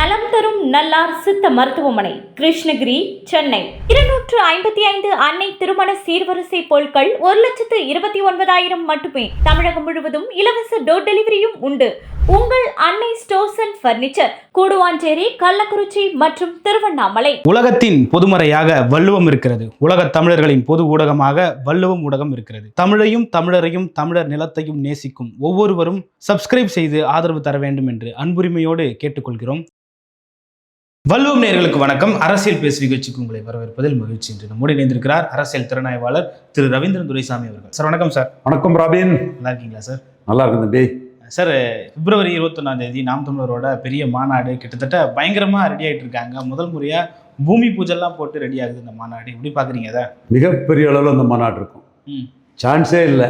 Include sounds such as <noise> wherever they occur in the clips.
நலம் தரும் நல்லார் சித்த மருத்துவமனை கிருஷ்ணகிரி சென்னை. இருநூற்று ஐம்பத்தி ஐந்து அன்னை திருமண சீர்வரிசை பொருட்கள் ஒரு லட்சத்து இருபத்தி ஒன்பதாயிரம் மட்டுமே. தமிழகம் முழுவதும் இலவச டோர் டெலிவரியும் உண்டு. உங்கள் Annai stores and furniture Guduvanchery Kallakurichi மற்றும் திருவண்ணாமலை. உலகத்தின் பொதுமறையாக வள்ளுவம் இருக்கிறது. உலகத் தமிழர்களின் பொது ஊடகமாக வள்ளுவம் ஊடகம் இருக்கிறது. தமிழையும் தமிழரையும் தமிழர் நிலத்தையும் நேசிக்கும் ஒவ்வொருவரும் சப்ஸ்கிரைப் செய்து ஆதரவு தர வேண்டும் என்று அன்புரிமையோடு கேட்டுக்கொள்கிறோம். வள்ளுவம் நேயர்களுக்கு வணக்கம். அரசியல் பேசு நிகழ்ச்சிக்கு உங்களை வரவேற்பதில் மகிழ்ச்சி என்று நம்மோடு இணைந்திருக்கிறார் அரசியல் திறனாய்வாளர் திரு ரவீந்திரன் துரைசாமி அவர்கள். சார் வணக்கம் சார். வணக்கம் ராபின். நல்லா இருக்கீங்களா சார்? நல்லா இருக்கும் தம்பி. சார் பிப்ரவரி இருபத்தொன்னாம் தேதி நாம் தமிழரோட பெரிய மாநாடு கிட்டத்தட்ட பயங்கரமாக ரெடி ஆயிட்டு இருக்காங்க. முதல் முறையாக பூமி பூஜைலாம் போட்டு ரெடி ஆகுது இந்த மாநாடு. எப்படி பார்க்குறீங்க அதை? மிகப்பெரிய அளவில் அந்த மாநாடு இருக்கும். ம். சான்ஸே இல்லை.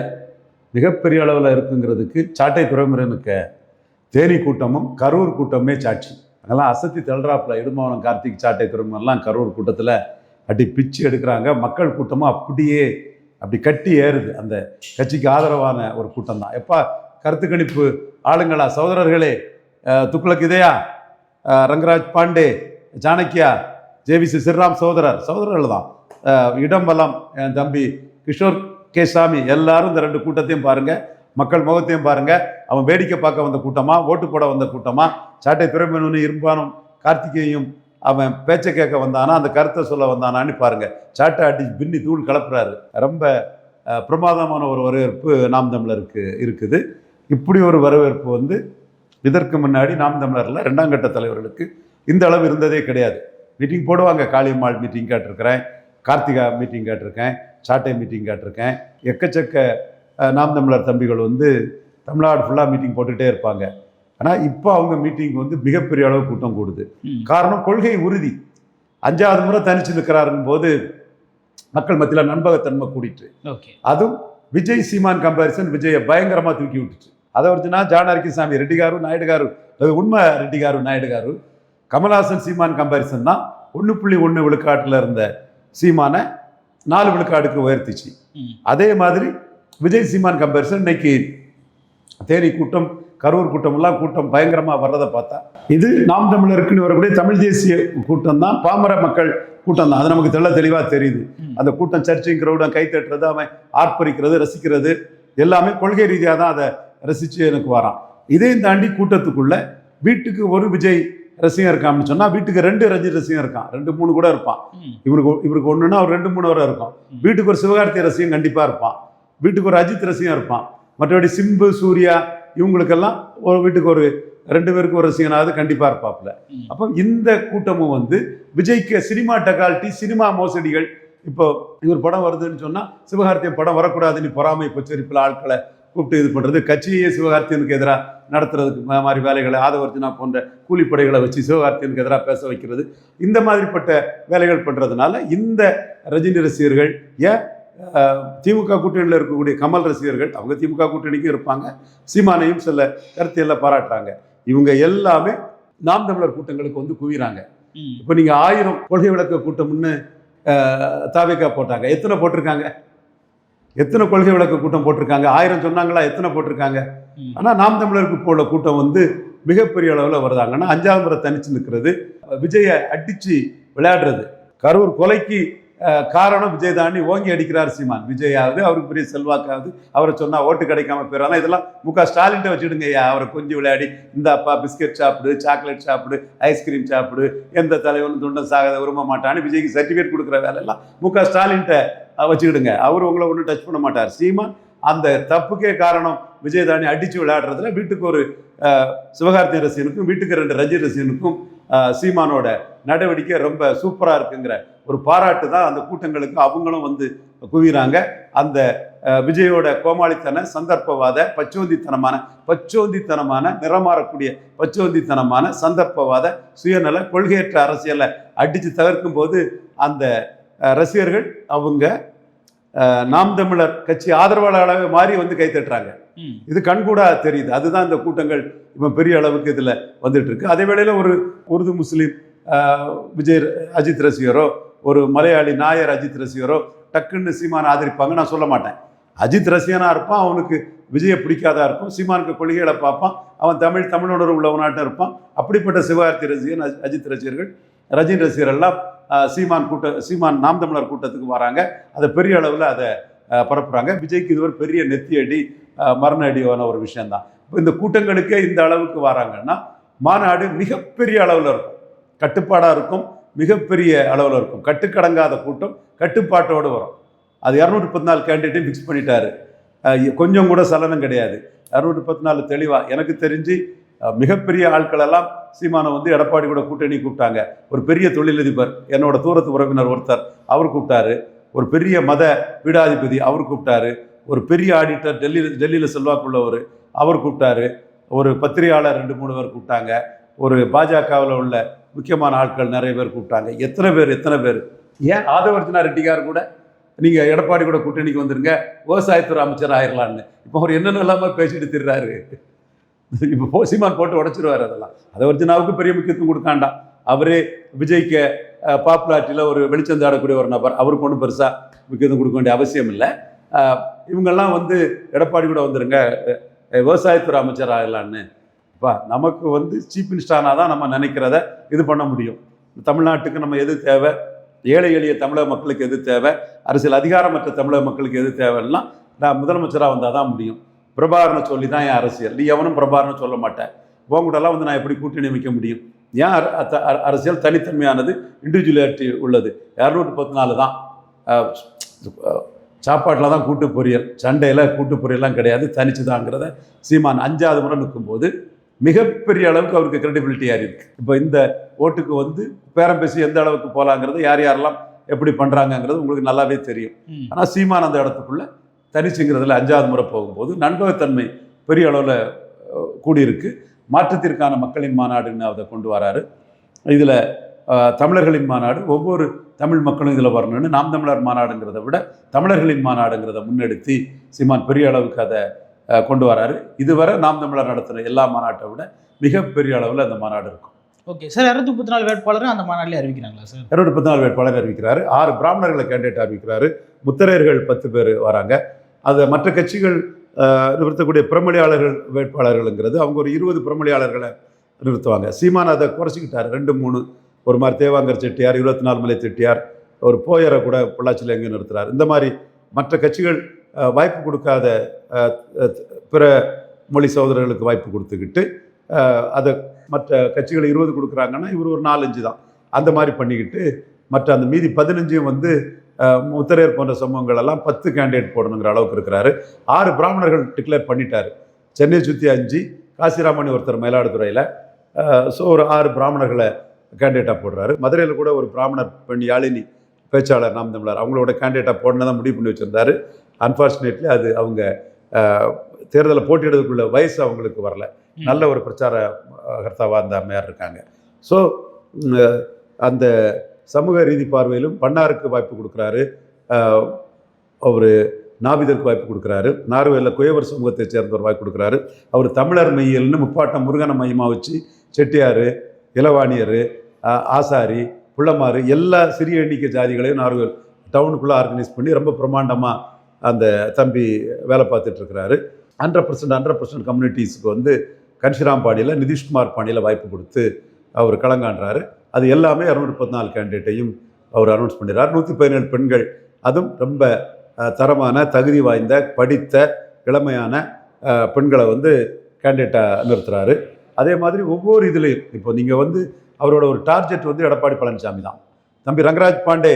மிகப்பெரிய அளவில் இருக்குங்கிறதுக்கு சாட்டை துறைமுறைனுக்கு தேனி கூட்டமும் கரூர் கூட்டமே சாட்சி. அதெல்லாம் அசத்தி தள்ளுறாப்புல. இடுமாவனம் கார்த்திக் சாட்டை துறைமுகம்லாம் கரூர் கூட்டத்தில் அடி பிச்சு எடுக்கிறாங்க. மக்கள் கூட்டமும் அப்படியே அப்படி கட்டி ஏறுது. அந்த கட்சிக்கு ஆதரவான ஒரு கூட்டம் தான். எப்பா கருத்து கணிப்பு ஆளுங்களா? சகோதரர்களே அஹ், துக்ளக் இதயா? ரங்கராஜ் பாண்டே சாணக்கியா ஜேவிசி ஸ்ரீராம் சகோதரர் சகோதரர்கள் தான். இடம்பலம் என் தம்பி கிஷோர் கே சாமி எல்லாரும் இந்த ரெண்டு கூட்டத்தையும் பாருங்கள் மக்கள் முகத்தையும் பாருங்க. அவன் வேடிக்கை பார்க்க வந்த கூட்டமா ஓட்டு போட வந்த கூட்டமா சாட்டை துறைமுகனும் இரும்பானும் கார்த்திகேயும் அவன் பேச்சை கேட்க வந்தானா அந்த கருத்தை சொல்ல வந்தானான்னு பாருங்க. சாட்டை அடி பின்னி தூள் கலப்புறாரு. ரொம்ப பிரமாதமான ஒரு வரவேற்பு நாம் தமிழருக்கு இருக்குது. இப்படி ஒரு வரவேற்பு வந்து இதற்கு முன்னாடி நாம் தமிழரில் ரெண்டாம் கட்ட தலைவர்களுக்கு இந்த அளவு இருந்ததே கிடையாது. மீட்டிங் போடுவாங்க. காளியம்மாள் மீட்டிங் கேட்டிருக்கிறேன் கார்த்திகா மீட்டிங் கேட்டிருக்கேன் சாட்டை மீட்டிங் கேட்டிருக்கேன் எக்கச்சக்க நாம் தமிழர் தம்பிகள் வந்து தமிழ்நாடு ஃபுல்லாக மீட்டிங் போட்டுகிட்டே இருப்பாங்க. ஆனால் இப்போ அவங்க மீட்டிங் வந்து மிகப்பெரிய அளவு கூட்டம் கூடுது. காரணம் கொள்கை உறுதி. அஞ்சாவது முறை தனிச்சு நிற்கிறாருங்கும் போது மக்கள் மத்தியில் நண்பகத்தன்மை கூடிட்டு. அதுவும் விஜய் சீமான் கம்பாரிசன் விஜயை பயங்கரமாக தூக்கி விட்டுச்சு. அதை வரைச்சுனா ஜான் சாமி ரெட்டி காரு நாயுடு காரு அது உண்மை ரெட்டி காரு நாயுடு காரு கமல்ஹாசன் சீமான் கம்பாரிசன் தான். ஒன்று புள்ளி ஒன்று விழுக்காட்டில் இருந்த சீமானை நாலு விழுக்காடுக்கு உயர்த்திச்சு. அதே மாதிரி விஜய் சீமான் கம்பாரிசன் இன்னைக்கு தேனி கூட்டம் கரூர் கூட்டம் எல்லாம் கூட்டம் பயங்கரமாக வர்றதை பார்த்தா இது நாம் தமிழருக்குன்னு வரக்கூடிய தமிழ் தேசிய கூட்டம் தான் பாமர மக்கள் கூட்டம் தான் அது நமக்கு தெள்ள தெளிவாக தெரியுது. அந்த கூட்டம் சர்ச்சையும் கிரௌடம் கை தட்டுறது அவன் ஆர்ப்பரிக்கிறது ரசிக்கிறது எல்லாமே கொள்கை ரீதியாக தான் அதை ரசித்து எனக்கு வரான். இதையும் தாண்டி கூட்டத்துக்குள்ள வீட்டுக்கு ஒரு விஜய் ரசிகம் இருக்கான்னு சொன்னால் வீட்டுக்கு ரெண்டு ரஜினி ரசிகம் இருக்கான். ரெண்டு மூணு கூட இருப்பான். இவருக்கு இவருக்கு ஒன்றுனா ஒரு ரெண்டு மூணு வரை இருக்கும். வீட்டுக்கு ஒரு சிவகார்த்தி ரசிகம் கண்டிப்பாக இருப்பான். வீட்டுக்கு ஒரு அஜித் ரசிகம் இருப்பான். மற்றபடி சிம்பு சூர்யா இவங்களுக்கெல்லாம் ஒரு வீட்டுக்கு ஒரு ரெண்டு பேருக்கு ஒரு ரசிகனாவது கண்டிப்பாக இருப்பாப்புல. அப்போ இந்த கூட்டமும் வந்து விஜய்க்கு சினிமா டெகால்ட்டி சினிமா மோசடிகள். இப்போ இவர் படம் வருதுன்னு சொன்னால் சிவகார்த்தியன் படம் வரக்கூடாதுன்னு பொறாமை பச்சரிப்பில் ஆட்களை கூப்பிட்டு இது பண்ணுறது கட்சியே சிவகார்த்தியனுக்கு எதிராக நடத்துறதுக்கு மாதிரி வேலைகளை ஆதவர்ஜுனா போன்ற கூலிப்படைகளை வச்சு சிவகார்த்தியனுக்கு எதிராக பேச வைக்கிறது. இந்த மாதிரிப்பட்ட வேலைகள் பண்ணுறதுனால இந்த ரஜினி ரசிகர்கள் ஏன் திமுக கூட்டணியில் இருக்கக்கூடிய கமல் ரசிகர்கள் அவங்க திமுக கூட்டணிக்கும் இருப்பாங்க. சீமானையும் சில கருத்தியெல்லாம் பாராட்டுறாங்க. இவங்க எல்லாமே நாம் தமிழர் கூட்டங்களுக்கு வந்து குவிறாங்க. இப்போ நீங்கள் ஆயிரம் கொள்கை விளக்க கூட்டம்னு தாவேக்கா போட்டாங்க. எத்தனை போட்டிருக்காங்க? எத்தனை கொள்கை விளக்க கூட்டம் போட்டிருக்காங்க? ஆயிரம் சொன்னாங்களா? எத்தனை போட்டிருக்காங்க. ஆனால் நாம் தமிழருக்கு போல கூட்டம் வந்து மிகப்பெரிய அளவில் வருதாங்கன்னா அஞ்சாவது முறை தனிச்சு நிற்கிறது விஜயை அடிச்சு விளையாடுறது. கரூர் கொலைக்கு காரணம் விஜய் தாண்டி ஓங்கி அடிக்கிறார் சீமான். விஜயாவது அவருக்கு பெரிய செல்வாக்காவது அவரை சொன்னால் ஓட்டு கிடைக்காம போயிடும் இதெல்லாம் முக ஸ்டாலின்ட்ட வச்சுடுங்க ஐயா. அவரை கொஞ்சம் விளையாடி இந்தாப்பா பிஸ்கெட் பிஸ்கட் சாப்பிடு சாக்லேட் சாப்பிடு ஐஸ்கிரீம் சாப்பிடு எந்த தலைவனும் துண்டம் சாகாத விரும்ப மாட்டான்னு விஜய்க்கு சர்டிஃபிகேட் கொடுக்குற வேலையெல்லாம் முக ஸ்டாலின்ட்ட வச்சுக்கிடுங்க. அவர் உங்களை ஒன்றும் டச் பண்ண மாட்டார். சீமான் அந்த தப்புக்கே காரணம் விஜய் அடித்து விளையாடுறதுல வீட்டுக்கு ஒரு சிவகார்த்தி ரசிகனுக்கும் வீட்டுக்கு ரெண்டு ரஜி ரசிகனுக்கும் சீமானோட நடவடிக்கை ரொம்ப சூப்பராக இருக்குங்கிற ஒரு பாராட்டு தான் அந்த கூட்டங்களுக்கு அவங்களும் வந்து குவிறாங்க அந்த விஜயோட கோமாளித்தன சந்தர்ப்பவாத பச்சோந்தித்தனமான பச்சோந்தித்தனமான நிறமாறக்கூடிய பச்சோந்தித்தனமான சந்தர்ப்பவாத சுயநல கொள்கையற்ற அரசியலை அடித்து தவிர்க்கும் போது அந்த ரசிகர்கள் அவங்க நாம் தமிழர் கட்சி ஆதரவாளர்களாகவே மாறி வந்து கைத்தட்டுறாங்க இது கண்கூடா தெரியுது. அதுதான் இந்த கூட்டங்கள் இப்போ பெரிய அளவுக்கு இதில் வந்துட்டு இருக்கு அதே வேளையில் ஒரு உருது முஸ்லீம் விஜய் அஜித் ரசிகரோ ஒரு மலையாளி நாயர் அஜித் ரசிகரோ டக்குன்னு சீமானை ஆதரிப்பாங்க நான் சொல்ல மாட்டேன். அஜித் ரசிகனாக இருப்பான் அவனுக்கு விஜயை பிடிக்காதா இருக்கும். சீமானுக்கு கொள்கைகளை பார்ப்பான். அவன் தமிழ் தமிழோட உள்ளவனாட்டம் இருப்பான். அப்படிப்பட்ட சிவகார்த்தி ரசிகன் அஜித் ரசிகர்கள் ரஜினி ரசிகர் எல்லாம் சீமான் கூட்ட சீமான் நாம் தமிழர் கூட்டத்துக்கு வராங்க. அதை பெரிய அளவில் அதை பரப்புகிறாங்க விஜய்க்கு இது ஒரு பெரிய நெத்தியடி. மரண அடியான ஒரு விஷயம்தான். இப்போ இந்த கூட்டங்களுக்கே இந்த அளவுக்கு வராங்கன்னா மாநாடு மிகப்பெரிய அளவில் இருக்கும். கட்டுப்பாடாக இருக்கும் மிகப்பெரிய அளவில் இருக்கும். கட்டுக்கடங்காத கூட்டம் கட்டுப்பாட்டோடு வரும். அது இரநூத்தி பத்து நாலு கேண்டிடேட்டையும் ஃபிக்ஸ் பண்ணிட்டாரு கொஞ்சம் கூட சலனம் கிடையாது. இரநூத்தி பத்து நாலு தெளிவாக எனக்கு தெரிஞ்சு மிகப்பெரிய ஆட்களெல்லாம் சீமானை வந்து எடப்பாடி கூட கூட்டணி கூப்பிட்டாங்க. ஒரு பெரிய தொழிலதிபர் என்னோட தூரத்து உறவினர் ஒருத்தர் அவர் கூப்பிட்டாரு. ஒரு பெரிய மத பீடாதிபதி அவர் கூப்பிட்டாரு. ஒரு பெரிய ஆடிட்டர் டெல்லியில் டெல்லியில் செல்வாக்குள்ளவர் அவர் கூப்பிட்டாரு. ஒரு பத்திரிகையாளர் ரெண்டு மூணு பேர் கூப்பிட்டாங்க. ஒரு பாஜகவில் உள்ள முக்கியமான ஆட்கள் நிறைய பேர் கூப்பிட்டாங்க. எத்தனை பேர் எத்தனை பேர்? ஏன் ஆதவர்ஜனா ரெட்டிக்கார் கூட? நீங்கள் எடப்பாடி கூட கூட்டணிக்கு வந்துருங்க. விவசாயத்துறை அமைச்சர் ஆயிரலான்னு இப்போ அவர் என்னென்ன இல்லாமல் பேசிட்டு திடுறாரு இப்போ போசிமான் போட்டு உடச்சிருவார் அதெல்லாம். ஆதவர்ஜனாவுக்கு பெரிய முக்கியத்துவம் கொடுக்காண்டாம் அவரே விஜய்க்கு பாப்புலாட்டியில் ஒரு வெளிச்சந்தாடக்கூடிய ஒரு நபர். அவருக்கு ஒன்றும் பெருசாக முக்கியத்துவம் கொடுக்க வேண்டிய அவசியம் இல்லை. இவங்கெல்லாம் வந்து எடப்பாடி கூட வந்துருங்க. விவசாயத்துறை அமைச்சர் ஆகலான்னு இப்போ நமக்கு வந்து சீஃப் மினிஸ்டரானா தான் நம்ம நினைக்கிறத இது பண்ண முடியும். தமிழ்நாட்டுக்கு நம்ம எது தேவை? ஏழை எளிய தமிழக மக்களுக்கு எது தேவை? அரசியல் அதிகாரமற்ற தமிழக மக்களுக்கு எது தேவைன்னா நான் முதலமைச்சராக வந்தால் தான் முடியும். பிரபாகரனை சொல்லி தான் என் அரசியல். நீ எவனும் பிரபாகரனை சொல்ல மாட்டேன் உங்கள்கிட்டலாம் வந்து நான் எப்படி கூட்டணி அமைக்க முடியும்? ஏன் அத்த- அரசியல் தனித்தன்மையானது இண்டிவிஜுவலிட்டி உள்ளது? இரநூத்தி பத்து நாலு தான். சாப்பாட்டில் தான் கூட்டு பொரியல் சண்டையில் கூட்டு பொரியல்லாம் கிடையாது தனிச்சு தாங்கிறத சீமான் அஞ்சாவது முறை நிற்கும்போது மிகப்பெரிய அளவுக்கு அவருக்கு கிரெடிபிலிட்டி ஆறி இருக்கு. இப்போ இந்த ஓட்டுக்கு வந்து பேரம் பேசி எந்த அளவுக்கு போகலாங்கிறது யார் யாரெல்லாம் எப்படி பண்ணுறாங்கங்கிறது உங்களுக்கு நல்லாவே தெரியும். ஆனால் சீமான் அந்த இடத்துக்குள்ள தனிச்சுங்கிறதுல அஞ்சாவது முறை போகும்போது நண்பகத்தன்மை பெரிய அளவில் கூடியிருக்கு. மாற்றத்திற்கான மக்களின் மாநாடுன்னு அதை கொண்டு வராரு. இதில் தமிழர்களின் மாநாடு ஒவ்வொரு தமிழ் மக்களும் இதில் வரணும்னு நாம் தமிழர் மாநாடுங்கிறத விட தமிழர்களின் மாநாடுங்கிறத முன்னெடுத்து சீமான் பெரிய அளவுக்கு அதை கொண்டு வராரு. இதுவரை நாம் தமிழர் நடத்துகிற எல்லா மாநாட்டை விட மிகப்பெரிய அளவில் அந்த மாநாடு இருக்கும். ஓகே சார் இரநூத்தி முப்பத்தி நாலு வேட்பாளரும் அந்த மாநாட்டிலே அறிவிக்கிறாங்களா சார்? இருநூற்றி பத்து நாலு வேட்பாளர் அறிவிக்கிறாரு. ஆறு பிராமணர்களை கேண்டிடேட் அறிவிக்கிறாரு. முத்தரையர்கள் பத்து பேர் வராங்க. அது மற்ற கட்சிகள் நிறுத்தக்கூடிய பிரமணியாளர்கள் வேட்பாளர்கள்ங்கிறது அவங்க ஒரு இருபது பிரமணியாளர்களை நிறுத்துவாங்க. சீமான் அதை குறைச்சிக்கிட்டாரு. ரெண்டு மூணு ஒரு மாதிரி தேவாங்கர் செட்டியார் இருபத்தி நாலு மலை செட்டியார் ஒரு போயரை கூட பொள்ளாச்சியில் எங்கே நிறுத்துறாரு. இந்த மாதிரி மற்ற கட்சிகள் வாய்ப்பு கொடுக்காத பிற மொழி சகோதரர்களுக்கு வாய்ப்பு கொடுத்துக்கிட்டு அதை மற்ற கட்சிகள் இருபது கொடுக்குறாங்கன்னா இவர் ஒரு நாலஞ்சு தான். அந்த மாதிரி பண்ணிக்கிட்டு மற்ற அந்த மீதி பதினஞ்சையும் வந்து அஹ், முத்தரையர் போன்ற சமூகங்கள் எல்லாம் பத்து கேண்டிடேட் போடணுங்கிற அளவுக்கு இருக்கிறாரு. ஆறு பிராமணர்கள் டிக்ளேர் பண்ணிட்டார். சென்னையை சுற்றி அஞ்சு காசிராமணி ஒருத்தர் மயிலாடுதுறையில். ஸோ ஒரு ஆறு பிராமணர்களை கேண்டிடேட்டாக போடுறாரு. மதுரையில் கூட ஒரு பிராமணர் பெண் யாழினி பேச்சாளர் நாம் தமிழர் அவங்களோட கேண்டிடேட்டாக போடணும் தான் முடிவு பண்ணி வச்சுருந்தாரு. அன்ஃபார்ச்சுனேட்லி அது அவங்க தேர்தலில் போட்டியிடுறதுக்குள்ள வயசு அவங்களுக்கு வரல. நல்ல ஒரு பிரச்சார அஹ், கர்த்தாவா அந்த அம்மையார் இருக்காங்க. ஸோ அந்த சமூக ரீதி பார்வையிலும் பண்ணாருக்கு வாய்ப்பு கொடுக்குறாரு. அவர் நாவிதற்கு வாய்ப்பு கொடுக்குறாரு. நார்வேலில் குயவர் சமூகத்தை சேர்ந்தவர் வாய்ப்பு கொடுக்குறாரு. அவர் தமிழர் மையல்னு முப்பாட்டம் முருகனை மையமாக வச்சு செட்டியார் இளவாணியர் ஆசாரி புள்ளமாறு எல்லா சிறிய எண்ணிக்கை ஜாதிகளையும் நார்கள் டவுனுக்குள்ளே ஆர்கனைஸ் பண்ணி ரொம்ப பிரமாண்டமாக அந்த தம்பி வேலை பார்த்துட்ருக்கிறாரு. ஹண்ட்ரட் பர்சன்ட் ஹண்ட்ரட் பர்சன்ட் கம்யூனிட்டிஸுக்கு வந்து கன்ஷிராம் பாணியில் நிதிஷ்குமார் பாணியில் வாய்ப்பு கொடுத்து அவர் களங்காண்றாரு அது எல்லாமே இரநூறு பத்து நாலு கேண்டிடேட்டையும் அவர் அனௌன்ஸ் பண்ணிடுறார். நூற்றி பதினேழு பெண்கள். அதுவும் ரொம்ப தரமான தகுதி வாய்ந்த படித்த இளமையான பெண்களை வந்து கேண்டிடேட்டாக நிறுத்துறாரு. அதே மாதிரி ஒவ்வொரு இதுலேயும் இப்போ நீங்கள் வந்து அவரோட ஒரு டார்கெட் வந்து எடப்பாடி பழனிசாமி தான். தம்பி ரங்கராஜ் பாண்டே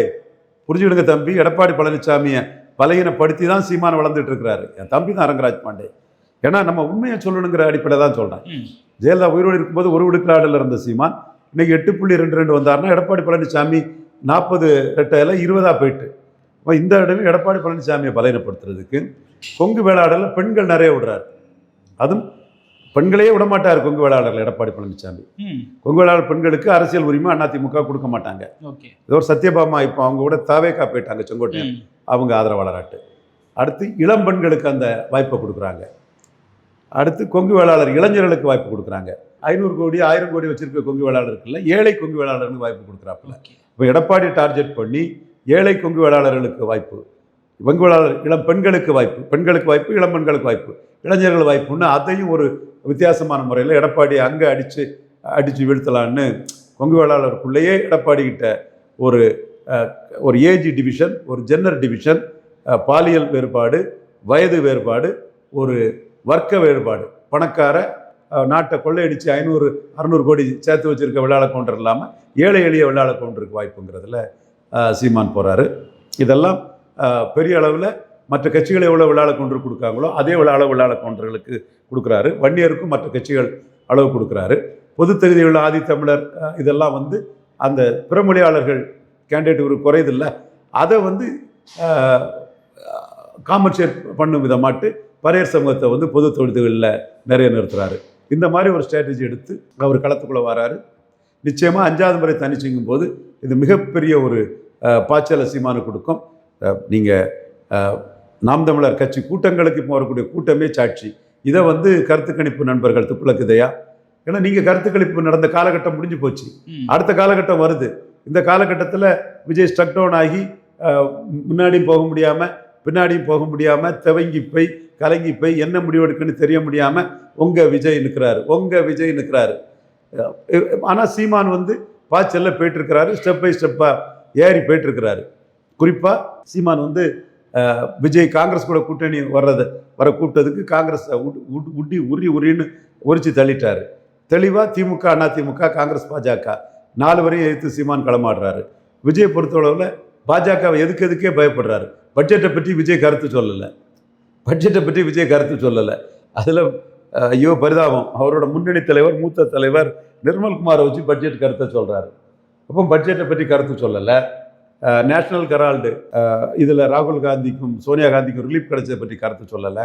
புரிஞ்சுக்கிடுங்க தம்பி எடப்பாடி பழனிசாமியை பலகீனப்படுத்தி தான் சீமான் வளர்ந்துட்டு இருக்கிறாரு. என் தம்பி தான் ரங்கராஜ் பாண்டே. ஏன்னா நம்ம உண்மையை சொல்லணுங்கிற அடிப்படையில் தான் சொல்கிறேன். ஜெயலலிதா உயிரோடு இருக்கும்போது ஒரு விழுக்காடில் இருந்த சீமான் இன்னைக்கு எட்டு புள்ளி ரெண்டு ரெண்டு வந்தாருன்னா எடப்பாடி பழனிசாமி நாற்பது ரெட்டையில் இருபதாக போயிட்டு. அப்ப இந்த இடமே எடப்பாடி பழனிசாமியை பலகீனப்படுத்துறதுக்கு கொங்கு வேளாளரில் பெண்கள் நிறைய விடுறாரு அதுவும் பெண்களையே விட மாட்டார் கொங்கு வேளாளர்கள் எடப்பாடி பழனிசாமி கொங்கு வேளாளர் பெண்களுக்கு அரசியல் உரிமை அதிமுக கொடுக்க மாட்டாங்க. ஏதோ ஒரு சத்யபாமா இப்போ அவங்க கூட தாவேக்கா போயிட்டாங்க செங்கோட்டையன். ம். அவங்க ஆதரவாளராட்டு. அடுத்து இளம் பெண்களுக்கு அந்த வாய்ப்பை கொடுக்குறாங்க. அடுத்து கொங்கு வேளாளர் இளைஞர்களுக்கு வாய்ப்பு கொடுக்குறாங்க. ஐநூறு கோடி ஆயிரம் கோடி வச்சிருக்க கொங்கு வேளாளர் இருக்குல்ல ஏழை கொங்கு வேளாளருக்கு வாய்ப்பு கொடுக்குறாப்புல. இப்போ எடப்பாடி டார்கெட் பண்ணி ஏழை கொங்கு வேளாளர்களுக்கு வாய்ப்பு வேளாளர் இளம் பெண்களுக்கு வாய்ப்பு பெண்களுக்கு வாய்ப்பு இளம் பெண்களுக்கு வாய்ப்பு இளைஞர்கள் வாய்ப்புன்னு அதையும் ஒரு வித்தியாசமான முறையில் எடப்பாடி அங்கே அடித்து அடித்து வீழ்த்தலான்னு கொங்கு வேளாளருக்குள்ளேயே எடப்பாடிக்கிட்ட ஒரு ஒரு ஏஜ் டிவிஷன் ஒரு ஜெண்டர் டிவிஷன் பாலியல் வேறுபாடு வயது வேறுபாடு ஒரு வர்க்க வேறுபாடு. பணக்கார நாட்டை கொள்ளையடித்து ஐநூறு அறநூறு கோடி சேர்த்து வச்சிருக்க வெள்ளாள கவுண்டர் இல்லாமல் ஏழை எளிய வெள்ளாள கவுண்டருக்கு வாய்ப்புங்கிறதுல சீமான் போகிறாரு இதெல்லாம் பெரிய அளவில் மற்ற கட்சிகள் எவ்வளோ விழால கவுண்டர் கொடுக்காங்களோ அதே அளவு வெள்ளாள கவுண்டர்களுக்கு கொடுக்குறாரு. வன்னியருக்கும் மற்ற கட்சிகள் அளவு கொடுக்குறாரு. பொது தகுதியுள்ள ஆதித்தமிழர் இதெல்லாம் வந்து அந்த பிறமொழியாளர்கள் கேண்டிடேட் ஒரு குறையுதில்ல அதை வந்து காமர்ஷியல் பண்ணும் விதமாட்டு பரையர் சமூகத்தை வந்து பொது தொழில்களில் நிறைய நிறுத்துறாரு. இந்த மாதிரி ஒரு ஸ்ட்ராட்டஜி எடுத்து அவர் களத்துக்குள்ளே வராரு. நிச்சயமாக அஞ்சாவது முறை தனிச்சுங்கும் போது இது மிகப்பெரிய ஒரு பாய்ச்சல் பாய்ச்சலை சீமானு கொடுக்கும். நீங்கள் நாம் தமிழர் கட்சி கூட்டங்களுக்கு இப்போ வரக்கூடிய கூட்டமே சாட்சி. இதை வந்து கருத்து கணிப்பு நண்பர்கள் துப்புலக்குதையா? ஏன்னா நீங்கள் கருத்து கணிப்பு நடந்த காலகட்டம் முடிஞ்சு போச்சு. அடுத்த காலகட்டம் வருது. இந்த காலகட்டத்தில் விஜய் ஸ்ட்ரக் டவுன் ஆகி முன்னாடியும் போக முடியாமல் பின்னாடியும் போக முடியாமல் துவங்கி போய் கலங்கி போய் என்ன முடிவெடுக்குன்னு தெரிய முடியாமல் உங்கள் விஜய் நிற்கிறாரு உங்கள் விஜய் நிற்கிறாரு ஆனால் சீமான் வந்து பாய்ச்சல்ல போயிட்டுருக்கிறாரு ஸ்டெப் பை ஸ்டெப்பாக ஏறி போயிட்டுருக்கிறாரு குறிப்பாக சீமான் வந்து விஜய் காங்கிரஸ் கூட கூட்டணி வர்றது வர கூட்டத்துக்கு காங்கிரஸ் உட்டி உரி உரின்னு உரிச்சு தள்ளிட்டார். தெளிவாக திமுக அண்ணா திமுக காங்கிரஸ் பாஜக நாலு வரையும் எதிர்த்து சீமான் களமாடுறாரு. விஜய் பொறுத்தளவில் பாஜகவை எதுக்கு எதுக்கே பயப்படுறாரு. பட்ஜெட்டை பற்றி விஜய் கருத்து சொல்லலை. பட்ஜெட்டை பற்றி விஜய் கருத்து சொல்லலை. அதில் ஐயோ பரிதாபம். அவரோட முன்னணி தலைவர் மூத்த தலைவர் நிர்மல்குமாரை வச்சு பட்ஜெட் கருத்தை சொல்கிறாரு அப்போ பட்ஜெட்டை பற்றி கருத்து சொல்லலை. நேஷனல் கரால்டு இதில் ராகுல் காந்திக்கும் சோனியா காந்திக்கும் ரிலீஃப் கிடைச்சதை பற்றி கருத்து சொல்லலை.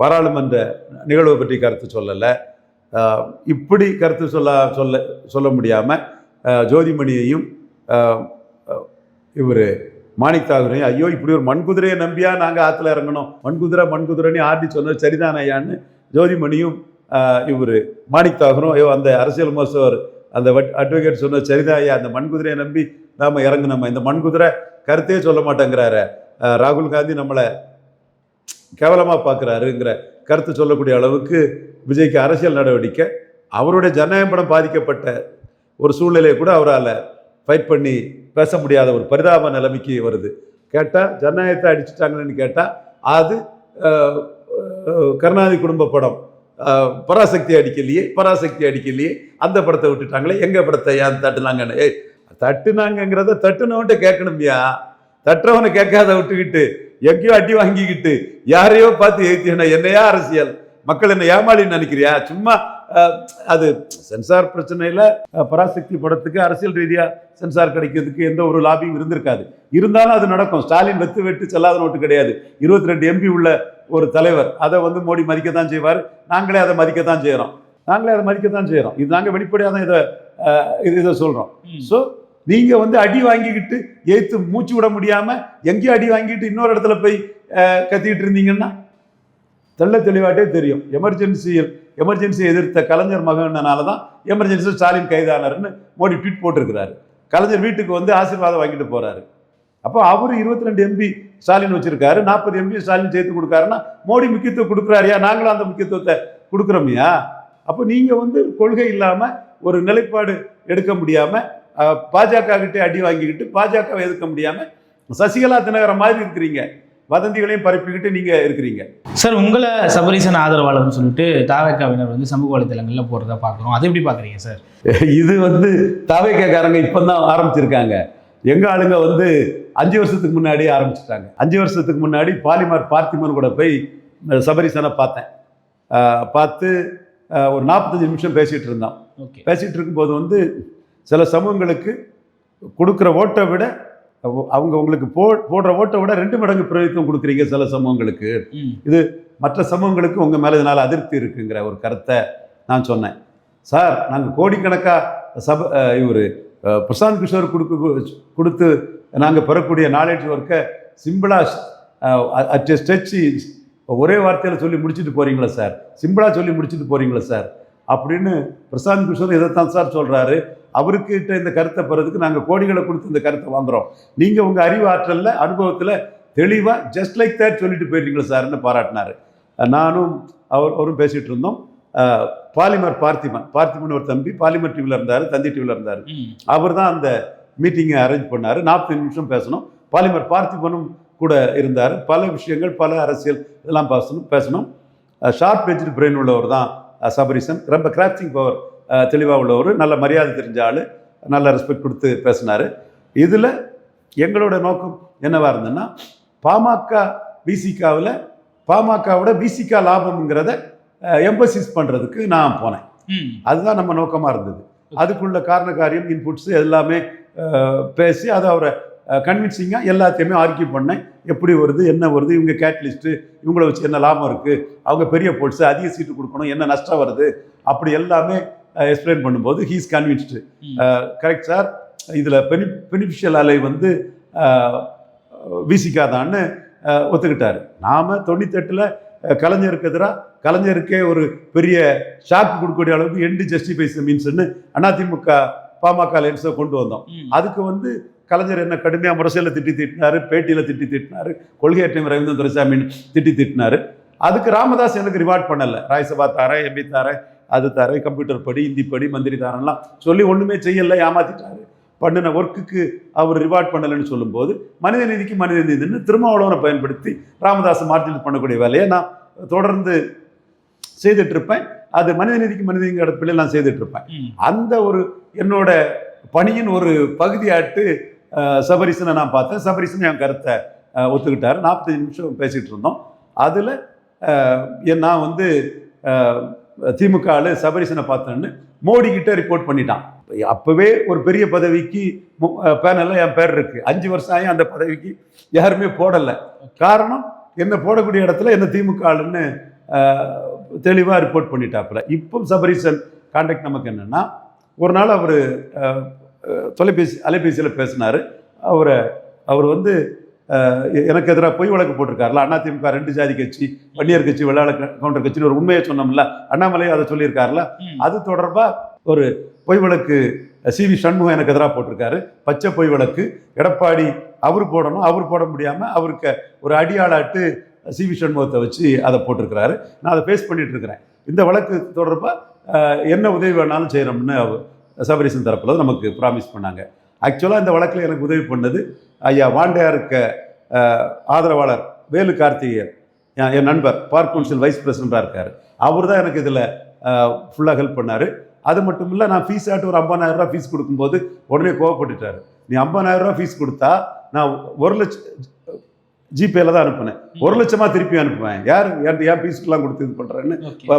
பாராளுமன்ற நிகழ்வை பற்றி கருத்து சொல்லலை. இப்படி கருத்து சொல்ல சொல்ல சொல்ல முடியாமல் ஜோதிமணியையும் இவர் மாணிக் தாகூரையும் ஐயோ இப்படி ஒரு மண்குதிரையை நம்பியா நாங்கள் ஆற்றுல இறங்கணும்? மண்குதிரை மண்குதிரைன்னு ஆடி சொன்னது சரிதான் ஐயான்னு ஜோதிமணியும் இவர் மாணிக் தாகூரும் ஐயோ அந்த அரசியல் மோசவர் அந்த அட்வொகேட் சொன்னது சரிதான் ஐயா அந்த மண்குதிரையை நம்பி நாம் இறங்கினோம்? இந்த மண் குதிரை கருத்தே சொல்ல மாட்டேங்கிறாரு. ராகுல் காந்தி நம்மளை கேவலமாக பார்க்குறாருங்கிற கருத்து சொல்லக்கூடிய அளவுக்கு விஜய்க்கு அரசியல் நடவடிக்கை அவருடைய ஜனநாயக படம் பாதிக்கப்பட்ட ஒரு சூழ்நிலையை கூட அவரால் ஃபைட் பண்ணி பேச முடியாத ஒரு பரிதாப நிலைமைக்கு வருது. கேட்டால் ஜனநாயகத்தை அடிச்சுட்டாங்களேன்னு கேட்டால் அது கருணாநிதி குடும்ப படம் பராசக்தி அடிக்கலையே பராசக்தி அடிக்கலையே அந்த படத்தை விட்டுட்டாங்களே எங்கள் படத்தை ஏன் தட்டுனாங்கன்னு? ஏய் தட்டுனாங்கங்கிறத தட்டுனவன்ட்டு கேட்கணும்யா. தட்டுறவனை கேட்காத விட்டுக்கிட்டு எங்கேயோ அடி வாங்கிக்கிட்டு யாரையோ பார்த்து எழுத்தினா என்னையா அரசியல்? மக்கள் என்ன ஏமாளின்னு நினைக்கிறியா? சும்மா அது சென்சார் பிரச்சனையில் பராசக்தி படத்துக்கு அரசியல் ரீதியாக சென்சார் கிடைக்கிறதுக்கு எந்த ஒரு லாபியும் இருந்திருக்காது. இருந்தாலும் அது நடக்கும். ஸ்டாலின் வெத்து வெட்டு செல்லாத நோட்டு கிடையாது. இருபத்தி ரெண்டு எம்பி உள்ள ஒரு தலைவர் அதை வந்து மோடி மதிக்கத்தான் செய்வார். நாங்களே அதை மதிக்கத்தான் செய்கிறோம் நாங்களே அதை மதிக்கத்தான் செய்கிறோம் இது நாங்கள் வெளிப்படையாக தான் இதை இது இதை சொல்கிறோம் ஸோ நீங்கள் வந்து அடி வாங்கிக்கிட்டு ஏத்து மூச்சு விட முடியாமல் எங்கேயோ அடி வாங்கிட்டு இன்னொரு இடத்துல போய் கத்திக்கிட்டு இருந்தீங்கன்னா தெள்ள தெளிவாட்டே தெரியும். எமர்ஜென்சியில் எமர்ஜென்சியை எதிர்த்த கலைஞர் மகனால தான் எமர்ஜென்சி ஸ்டாலின் கைதானார்னு மோடி ட்வீட் போட்டிருக்கிறாரு. கலைஞர் வீட்டுக்கு வந்து ஆசீர்வாதம் வாங்கிட்டு போறாரு. அப்போ அவர் இருபத்தி ரெண்டு எம்பி ஸ்டாலின் வச்சிருக்காரு. நாற்பது எம்பி ஸ்டாலின் சேர்த்து கொடுக்காருன்னா மோடி முக்கியத்துவம் கொடுக்குறாரியா? நாங்களும் அந்த முக்கியத்துவத்தை கொடுக்குறோமையா? அப்போ நீங்கள் வந்து கொள்கை இல்லாமல் ஒரு நிலைப்பாடு எடுக்க முடியாமல் பாஜக கிட்டே அடி வாங்கிக்கிட்டு பாஜகவை எதிர்க்க முடியாமல் சசிகலா தினகரன் மாதிரி இருக்கிறீங்க. வதந்திகளையும் பரப்பிக்கிட்டு நீங்கள் இருக்கிறீங்க. சார் உங்களை சபரீசன் ஆதரவாளர்னு சொல்லிட்டு தாவக்காவினர் வந்து சமூக வலைதளங்களில் போகிறத பார்க்குறோம். அதை எப்படி பார்க்குறீங்க சார்? <laughs> இது வந்து தாவேக்காரங்க இப்போ தான் ஆரம்பிச்சிருக்காங்க. எங்கள் ஆளுங்க வந்து அஞ்சு வருஷத்துக்கு முன்னாடியே ஆரம்பிச்சிட்டாங்க. அஞ்சு வருஷத்துக்கு முன்னாடி பாலிமர் பார்த்திமன் கூட போய் சபரீசனை பார்த்தேன். பார்த்து ஒரு நாற்பத்தஞ்சு நிமிஷம் பேசிகிட்டு இருந்தான். ஓகே. பேசிகிட்டு இருக்கும்போது வந்து சில சமூகங்களுக்கு கொடுக்குற ஓட்டை விட அவ- அவங்க உங்களுக்கு போ போடுற ஓட்டை விட ரெண்டு மடங்கு பிரதித்துவம் கொடுக்குறீங்க சில சமூகங்களுக்கு. ம். மற்ற சமூகங்களுக்கு உங்கள் மேலே இதனால் அதிருப்தி இருக்குங்கிற ஒரு கருத்தை நான் சொன்னேன். சார் நாங்கள் கோடிக்கணக்காக சப இவர் பிரசாந்த் கிஷோர் கொடுக்க கொடுத்து நாங்கள் பெறக்கூடிய நாலேஜ் ஒர்க்கை சிம்பிளாக அட் ஸ்டெச் ஒரே வார்த்தையில் சொல்லி முடிச்சுட்டு போகிறீங்களா சார்? சிம்பிளாக சொல்லி முடிச்சுட்டு போகிறீங்களா சார்? அப்படின்னு பிரசாந்த் கிஷோர் இதைத்தான் சார் சொல்கிறாரு அவருக்கிட்ட இந்த கருத்தை பெறதுக்கு நாங்கள் கோடிகளை கொடுத்து இந்த கருத்தை வாங்குறோம். நீங்கள் உங்கள் அறிவு ஆற்றலில் அனுபவத்தில் தெளிவாக ஜஸ்ட் லைக் தேட் சொல்லிட்டு போயிட்டீங்களா சார்னு பாராட்டினார். நானும் அவர் அவரும் பேசிகிட்டு இருந்தோம். பாலிமர் பார்த்திபன் பார்த்திபன் ஒரு தம்பி பாலிமர் டிவியில் இருந்தார் தந்தி டிவியில் இருந்தார். அவர் தான் அந்த மீட்டிங்கை அரேஞ்ச் பண்ணார். நாற்பது நிமிஷம் பேசணும். பாலிமர் பார்த்திபனும் கூட இருந்தார். பல விஷயங்கள் பல அரசியல் இதெல்லாம் பேசணும் பேசணும். ஷார்ப் எஜ்டு பிரெயின் உள்ளவர் தான் சபரிசன். ரொம்ப கிராஃப்டிங் பவர் தெளிவாக உள்ளவர் நல்ல மரியாதை தெரிஞ்ச ஆள் நல்ல ரெஸ்பெக்ட் கொடுத்து பேசினார். இதில் எங்களோட நோக்கம் என்னவா இருந்ததுன்னா பாமக விசிகாவில் பாமகவோட விசிகா லாபம்ங்கிறத எம்பசிஸ் பண்ணுறதுக்கு நான் போனேன். அதுதான் நம்ம நோக்கமாக இருந்தது. அதுக்குள்ள காரண காரியம் இன்புட்ஸ் எல்லாமே பேசி அதை அவரை கன்வின்சிங்காக எல்லாத்தையுமே ஆர்கியூ பண்ணேன். எப்படி வருது என்ன வருது இவங்க கேட்லிஸ்ட்டு இவங்கள வச்சு என்ன லாபம் இருக்குது அவங்க பெரிய போட்ஸ் அதிக சீட்டு கொடுக்கணும் என்ன நஷ்டம் வருது அப்படி எல்லாமே எக்ஸ்பிளைன் பண்ணும்போது ஹீஸ் கன்வின்ஸ்டு. கரெக்ட் சார் இதில் பெனி பெனிஃபிஷியல் அலை வந்து விசிக்காதான்னு ஒத்துக்கிட்டாரு. நாம் தொண்ணூத்தெட்டில் கலைஞருக்கு எதிராக கலைஞருக்கே ஒரு பெரிய ஷாக் கொடுக்கக்கூடிய அளவுக்கு எண்டு ஜஸ்டிஃபைஸ் மீன்ஸ்னு அதிமுக பாமக லைன்ஸை கொண்டு வந்தோம். அதுக்கு வந்து கலைஞர் என்ன கடுமையாக முரசியில் திட்டி திட்டினாரு பேட்டியில் திட்டி திட்டினாரு கொள்கையற்றையும் ரவீந்திர துரைசாமின்னு திட்டி திட்டினாரு. அதுக்கு ராமதாஸ் எனக்கு ரிவார்ட் பண்ணலை. ராஜ்சபா தாரேன் எம்பி தாரேன் அது தரேன் கம்ப்யூட்டர் படி ஹிந்தி படி மந்திரி தாரன்லாம் சொல்லி ஒன்றுமே செய்யலை ஏமாத்திட்டாரு. பண்ணின ஒர்க்குக்கு அவர் ரிவார்ட் பண்ணலைன்னு சொல்லும்போது மனித நீதிக்கு மனித நீதினு திருமாவளவனை பயன்படுத்தி ராமதாஸ் மார்ஜினல் பண்ணக்கூடிய வேலையை நான் தொடர்ந்து செய்துட்டு இருப்பேன் அது மனித நீதிக்கு மனித நீதி இடத்துல நான் செய்துட்டு இருப்பேன். அந்த ஒரு என்னோட பணியின் ஒரு பகுதியாட்டு சபரிசனை நான் பார்த்தேன். சபரிசன் என் கருத்தை ஒத்துக்கிட்டாரு. நாற்பத்தஞ்சு நிமிஷம் பேசிகிட்டு இருந்தோம். அதில் நான் வந்து திமுக ஆளு சபரிசனை பார்த்தேன்னு மோடி கிட்ட ரிப்போர்ட் பண்ணிட்டான். அப்போவே ஒரு பெரிய பதவிக்கு பேனல்ல என் பேர் இருக்கு. அஞ்சு வருஷம் ஆகி அந்த பதவிக்கு யாருமே போடலை. காரணம் என்ன போடக்கூடிய இடத்துல என்ன திமுக ஆளுன்னு தெளிவாக ரிப்போர்ட் பண்ணிட்டாப்புல. இப்போ சபரிசன் கான்டாக்ட் நமக்கு என்னென்னா ஒரு நாள் அவர் தொலைபேசி அலைபேசியில் பேசினார். அவரை அவர் வந்து எனக்கு எதிராக பொய் வழக்கு போட்டிருக்காருல அதிமுக ரெண்டு ஜாதி கட்சி வன்னியர் கட்சி வெள்ளாள கவுண்டர் கட்சின்னு ஒரு உண்மையை சொன்னோம்ல அண்ணாமலை அதை சொல்லியிருக்காருல. அது தொடர்பாக ஒரு பொய் வழக்கு சி வி சண்முகம் எனக்கு எதிராக போட்டிருக்காரு பச்சை பொய் வழக்கு எடப்பாடி அவர் போடணும் அவர் போட முடியாமல் அவருக்கு ஒரு அடியாளாட்டு சி வி சண்முகத்தை வச்சு அதை போட்டிருக்கிறாரு. நான் அதை ஃபேஸ் பண்ணிட்டு இருக்கிறேன் இந்த வழக்கு தொடர்பாக என்ன உதவி வேணாலும் செய்கிறோம்னு அவர் சபரீசன் தரப்பில் நமக்கு ப்ராமிஸ் பண்ணாங்க. ஆக்சுவலாக இந்த வழக்கில் எனக்கு உதவி பண்ணது ஐயா வாண்டையாருக்கு ஆதரவாளர் வேலு கார்த்திகேயன் என் நண்பர் பார்க் கவுன்சில் வைஸ் பிரசிடண்டாக இருக்கார். அவர் தான் எனக்கு இதில் ஃபுல்லாக ஹெல்ப் பண்ணார். அது மட்டும் இல்லை நான் ஃபீஸ் ஆட்டு ஒரு 50000 ரூபாய் ஃபீஸ் கொடுக்கும்போது உடனே கோவப்பட்டுட்டாரு. நீ 50000 ரூபாய் ஃபீஸ் கொடுத்தா நான் ஒரு லட்சம் ஜிபேல தான் அனுப்புனேன். ஒரு லட்சமா திருப்பி அனுப்புவேன். யார் ஏன் ஃபீஸ்க்கெல்லாம் கொடுத்து இது பண்ணுறேன்னு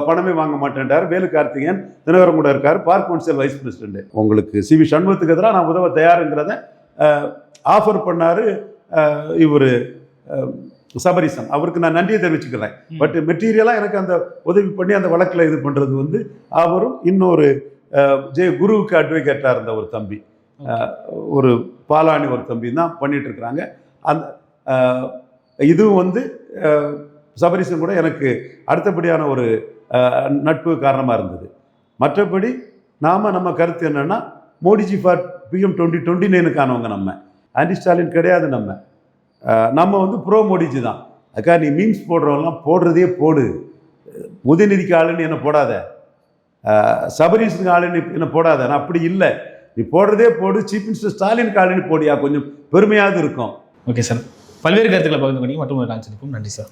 பணமே வாங்க மாட்டேன்டார் வேலு கார்த்திகேயன் தினகரன் கூட இருக்கார் பார்க் கவுன்சில் வைஸ் பிரசிடென்ட் உங்களுக்கு சி வி சண்முகத்துக்கு எதிராக நான் உதவ தயாருங்கிறத ஆஃபர் பண்ணாரு இவர் சபரிசன். அவருக்கு நான் நன்றியை தெரிவிச்சுக்கிறேன். பட் மெட்டீரியலாக எனக்கு அந்த உதவி பண்ணி அந்த வழக்கில் இது பண்ணுறது வந்து அவரும் இன்னொரு ஜெய குருவுக்கு அட்வொகேட்டாக இருந்த ஒரு தம்பி. ஒரு பாலாணி ஒரு தம்பி தான் பண்ணிட்டு இருக்கிறாங்க. அந்த இதுவும் வந்து சபரிசன் கூட எனக்கு அடுத்தபடியான ஒரு நட்பு காரணமாக இருந்தது. மற்றபடி நாம் நம்ம கருத்து என்னன்னா Modiji for PM twenty twenty நைனுக்கானவங்க நம்ம. ஆன்டி ஸ்டாலின் கிடையாது நம்ம. நம்ம வந்து ப்ரோ மோடிஜி தான். அக்கா நீ மீம்ஸ் போடுறவங்களாம் போடுறதே போடு. உதயநிதிக்கு ஆளுன்னு என்ன போடாத. அஹ், சபரீஷனுக்கு ஆளுன்னு என்ன போடாத. நான் அப்படி இல்லை. நீ போடுறதே போடு. சீஃப் மினிஸ்டர் ஸ்டாலினுக்கு ஆளுன்னு போடியா. கொஞ்சம் பெருமையாவது இருக்கும். ஓகே சார் பல்வேறு கருத்துக்களை பகிர்ந்து கொண்டீங்க. மற்றும் ஒரு நன்றி சார்